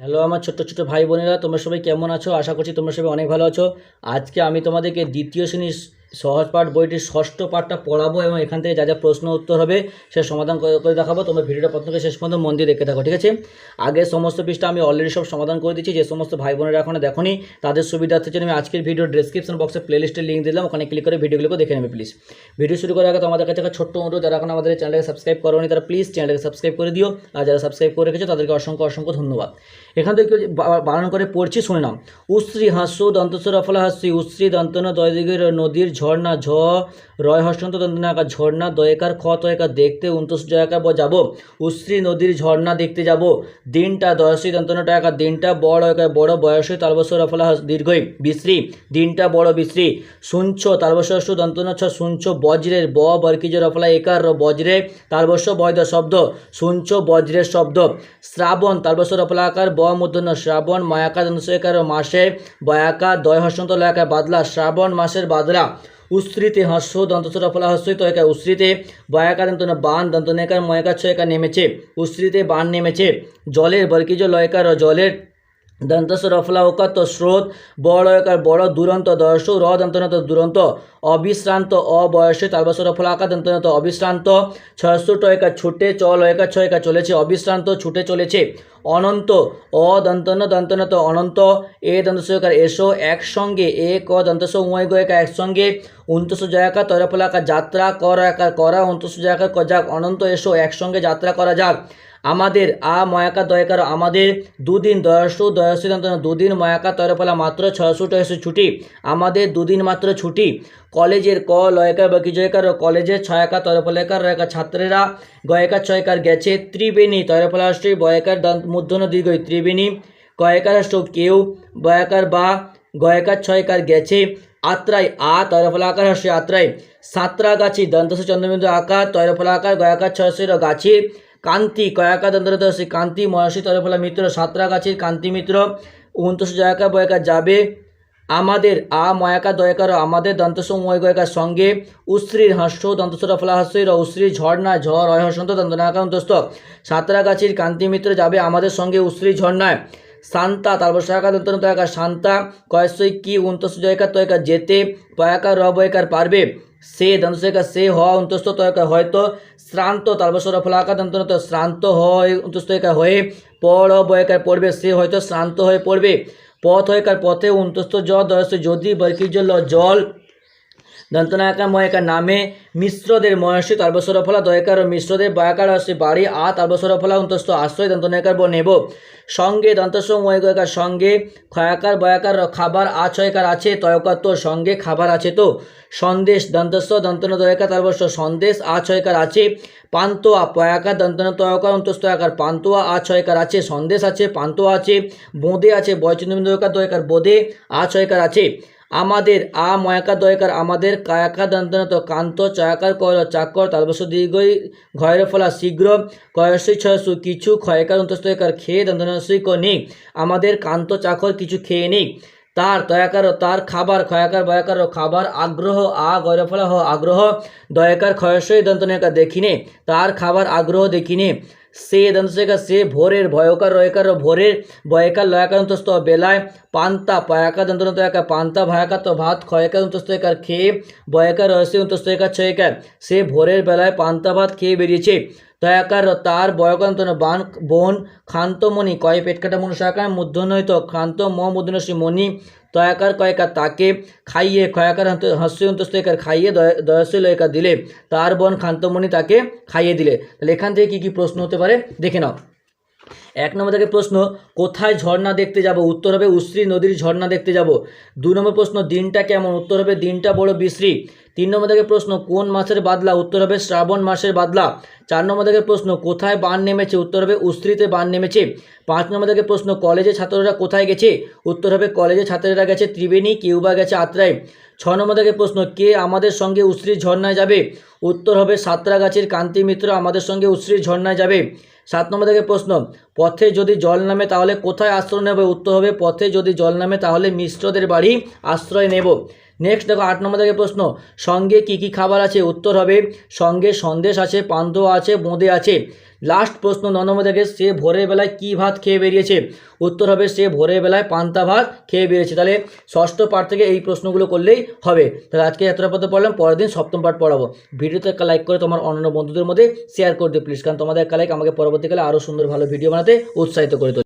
Hello আমার ছোট্ট ছোট্ট ভাই বোনেরা, তোমরা সবাই কেমন আছো? আশা করছি তোমরা সবাই অনেক ভালো আছো। আজকে আমি তোমাদেরকে দ্বিতীয় শ্রেণির সহজ পাঠ বইটির ষষ্ঠ পাঠটা পড়াবো এবং এখান থেকে যা যা প্রশ্ন উত্তর হবে, সে সমাধান করে দেখাবো। তোমরা ভিডিওটা প্রথম শেষ পর্যন্ত মন দিয়ে দেখতে থাকো, ঠিক আছে? আগে সমস্ত পৃষ্ঠা আমি অলরেডি সব সমাধান করে দিচ্ছি যে সমস্ত ভাই বোনেরা এখনও দেখোনি, তাদের সুবিধার্থে জন্য আমি আজকের ভিডিও ডেসক্রিপশন বক্সে প্লেলিস্টের লিঙ্ক দিলাম। ওখানে ক্লিক করে ভিডিওগুলোকে দেখে নেবে প্লিজ ভিডিও শুরু করার আগে তোমাদের কাছে একটা ছোট্ট অনুরোধ, যারা এখন আমাদের চ্যানেলকে সাবস্ক্রাইব করোনি, তারা প্লিজ চ্যানেলকে সাবস্ক্রাইব করে দিও। আর যারা সাবস্ক্রাইব করে রেখেছো, তাদেরকে অসংখ্য অসংখ্য ধন্যবাদ। এখান থেকে বারণ করে পড়ছি, শুনে নাও। উশ্রী হাস্য দন্তস্বর অফলা হাস্যি উশ্রী দন্তন দয় দিগের নদীর ঝর্ণা, ঝ, রয় হস্তন্ত দন্তনাকার ঝর্ণা, দয়কার, খ, তয়কার দেখতে উন্তস জয়াকার ব যাব। উশ্রী নদীর ঝর্ণা দেখতে যাব। দিনটা দয়সী দন্তন টাকা দিনটা বড় একার বড় বয়সী তালবস্বর অফলা হাস দীর্ঘই, বিশ্রী। দিনটা বড় বিশ্রী। শুনছ তালবস্বর সু দন্তন ছ শুনছ বজ্রের ব, বর্কিজের অফলা একার র বজ্রে তালবস্য বৈধ শব্দ। শুনছ বজ্রের শব্দ। শ্রাবণ তালবস্বর অপলাকার ব, মূর্ধন্য শ্রাবণ মায়াকা দন্তস্বয়কার মাসে, বয়াকা, দয় হসন্ত লয়াকার বাদলা। শ্রাবণ মাসের বাদলা। উশ্রিতে হস্য দন্তস্বর ফলা হস্যই তয়কা উশ্রিতে বয়াকা দন্ত বান দন্ত নেকার ময়কার ছয়কা নেমেছে। উশ্রিতে বান নেমেছে। জলের বর্কিজ লয়কার জলের দন্তস্বর অফলা ওকাত স্রোত বড় একার বড় দুরন্ত দর্শ র দন্তনত দুরন্ত, অবিশ্রান্ত, অবয়সে তালবসর ফলাকা দন্তনত অবিশ্রান্ত ছয়শো একা ছুটে চ লয়কা ছয়কা চলেছে, অবিশ্রান্ত ছুটে চলেছে, অনন্ত অ দন্তন দন্তনত অনন্ত, এ দন্তস্বকার এসো একসঙ্গে, এ ক দন্তস উময় গয়কা একসঙ্গে উন্তস জয়াকা তরফলাকা যাত্রা কর একার করা উন্তস জয়াকার ক যাক, অনন্ত এসো একসঙ্গে যাত্রা করা যাক আমাদের আ ময়াকা দয়কার আমাদের দুদিন দয়সু, দয়সী দুদিন ময়াকা তরফলা মাত্র ছয়শো টয়শো ছুটি। আমাদের দুদিন মাত্র ছুটি। কলেজের ক, লয়কার, বাকি জয়কার ও কলেজের ছয়কা তরফলেকার রয়কা ছাত্রেরা গয়কার, ছয়কার গেছে। ত্রিবেণী তরফলাশ্রী বয়কার মূর্ধন্য দীর্ঘই ত্রিবেণী। গয়কার রাষ্ট্র কেউ। বয়াকার বা গয়কার, ছয়কার গেছে। আত্রাই আ তরফলাকার হাসি আত্রাই। সাঁতরাগাছি দন্তস চন্দ্রবিন্দু আকার তরফলাকার গয়াকার ছয়শির গাছি। কান্তি কয়াকা দন্তরদর্শী কান্তি মহর্ষি তরফলা মিত্র, সাঁতরাগাছির কান্তি মিত্র উনত্রিশ জয়াকা বয়কা যাবে। আমাদের আ ময়াকা দয়কার, আমাদের দন্তস ময় গয়কার সঙ্গে উশ্রীর হাস্য দন্তস্বর ফলাহাস্যের উশ্রী ঝর্ণায় ঝড় অহসন্ত দন্তনাকা অন্তস্থ। সাঁতরাগাছির কান্তি মিত্র যাবে আমাদের সঙ্গে উশ্রী ঝর্ণায়। শান্তা, তারপর শাখা দন্তন তয়কা শান্তা কয়সই কি উন্তস জয়কার তয়কা যেতে পয়াকার র বয়কার পারবে, সে দন্তসেকা সে হ, অন্তস্থ তয়কা হয়তো শ্রান্ত তালবসর ফলাকা দন্তন তো শ্রান্ত হয় অন্তস্থকা হয়ে পড় বয়কার পড়বে, সে হয়তো শ্রান্ত হয়ে পড়বে, পথ হয়কার পথে, অন্তস্থ জ দয়স যদি বর্কিজ জল দন্তনায়কা ময়কা নামে মিশ্রদের ময়সী তালবসর ফলা দয়কার ও মিশ্রদের বয়াকার আসে বাড়ি, আ তালবসর ফলা অন্তস্থ আশ্রয় দন্তনায়কার ব নেব। সঙ্গে দন্তস্ব ময়কার সঙ্গে ক্ষয়াকার, বয়াকার খাবার, আ, ছয়কার আছে, তয়কার তো সঙ্গে খাবার আছে তো। সন্দেশ দন্তস্ব দন্তন দয়কা তালবস্য সন্দেশ আছয়কার আছে। পান্তোয়া, পয়াকার দন্তন তয়কার অন্তস্থ অন্তস্তয়াকার পান্তোয়া ছয়কার আছে, সন্দেশ আছে, পান্তোয়া আছে, বোঁদে আছে বয়চন্দ্রবিন্দু দয়কার দয়কার আ, ছয়কার আছে। আমাদের আ ময়াকা দয়কার আমাদের কায়াকা দন্তনত কান্ত চয়াকার কর চাকর তালবস দীর্ঘই ঘয়ের ফলা শীঘ্র কয়সই ছয়সু কিছু ক্ষয়কার অন্তস্তয়কার খেয়ে দন্তনসই নিক আমাদের কান্ত চাকর কিছু খেয়ে নিক তার তয়াকার তার খাবার ক্ষয়াকার বয়াকার খাবার আগ্রহ আ গৈরফলা হ আগ্রহ দয়াকার ক্ষয়সই দন্তনয়কার দেখিনে তার খাবার আগ্রহ দেখিনে সে দন্তসেকা সে ভোরের ভয়কার রয়কার ভোরের বয়কার লয়াকার অন্তস্থ বেলায় পান্তা পয়াকা একা, পান্তা ভয়াকা তো ভাত ক্ষয়কার অন্তস্থ একার খেয়ে ভয়কার রহস্য অন্তস্থ একার ছয়কার সে ভোরের বেলায় পান্তা ভাত খেয়ে বেরিয়েছে। তয়াকার তার বয়কান্ত বান, বোন ক্ষান্তমণি, কয় পেটকাটা মনুষাকার মূর্ধনয়িত খান্ত ম মূর্ধনশ্রী মণি তয়াকার কয়েকা তাকে খাইয়ে ক্ষয়াকার হাস্য অন্তস্তয়কার খাইয়ে, দয়- দয়স্য লয়কার দিলে, তার বোন ক্ষান্তমণি তাকে খাইয়ে দিলে। তাহলে এখান থেকে কী কী প্রশ্ন হতে পারে? দেখে নাও। এক নম্বর থেকে প্রশ্ন, কোথায় ঝর্ণা দেখতে যাব? উত্তর হবে উশ্রী নদীর ঝর্ণা দেখতে যাব। দু নম্বর প্রশ্ন, দিনটা কেমন? উত্তর হবে দিনটা বড় বিশ্রী। তিন নম্বর থেকে প্রশ্ন, কোন মাসের বাদলা? উত্তর হবে শ্রাবণ মাসের বাদলা। চার নম্বর থেকে প্রশ্ন, কোথায় বান নেমেছে? উত্তর হবে উস্ত্রিতে বান নেমেছে। পাঁচ নম্বর থেকে প্রশ্ন, কলেজে ছাত্ররা কোথায় গেছে? উত্তর হবে কলেজে ছাত্ররা গেছে ত্রিবেণী কিউবা গেছে আত্রায় ছ নম্বর থেকে প্রশ্ন, কে আমাদের সঙ্গে উশ্রীর ঝর্ণায় যাবে? উত্তর হবে সাঁতরাগাছির কান্তি মিত্র আমাদের সঙ্গে উশ্রীর ঝর্ণায় যাবে। সাত নম্বর থেকে প্রশ্ন, পথে যদি জল নামে তাহলে কোথায় আশ্রয় নেবে? উত্তর হবে, পথে যদি জল নামে তাহলে মিশ্রদের বাড়ি আশ্রয় নেব। নেক্সট দেখো আট নম্বর থেকে প্রশ্ন, সঙ্গে কি কি খাবার আছে? উত্তর হবে, সঙ্গে সন্দেশ আছে পান্তুয়া আছে, বোঁদে আছে। লাস্ট প্রশ্ন ন নম্বর থেকে সে ভোরের বেলায় কি ভাত খেয়ে বেরিয়েছে? উত্তর হবে সে ভোরের বেলায় পান্তা ভাত খেয়ে বেরিয়েছে। তাহলে ষষ্ঠ পাঠ থেকে এই প্রশ্নগুলো করলেই হবে। তাহলে আজকে এতটা পথে পড়লাম, পরের দিন সপ্তম পাঠ পড়াবো। ভিডিওতে একটা লাইক করে তোমার অন্যান্য বন্ধুদের মধ্যে শেয়ার করে দিও প্লিজ কারণ তোমাদের একটা লাইক আমাকে পরবর্তীকালে আরও সুন্দর ভালো ভিডিও বানাতে উৎসাহিত করে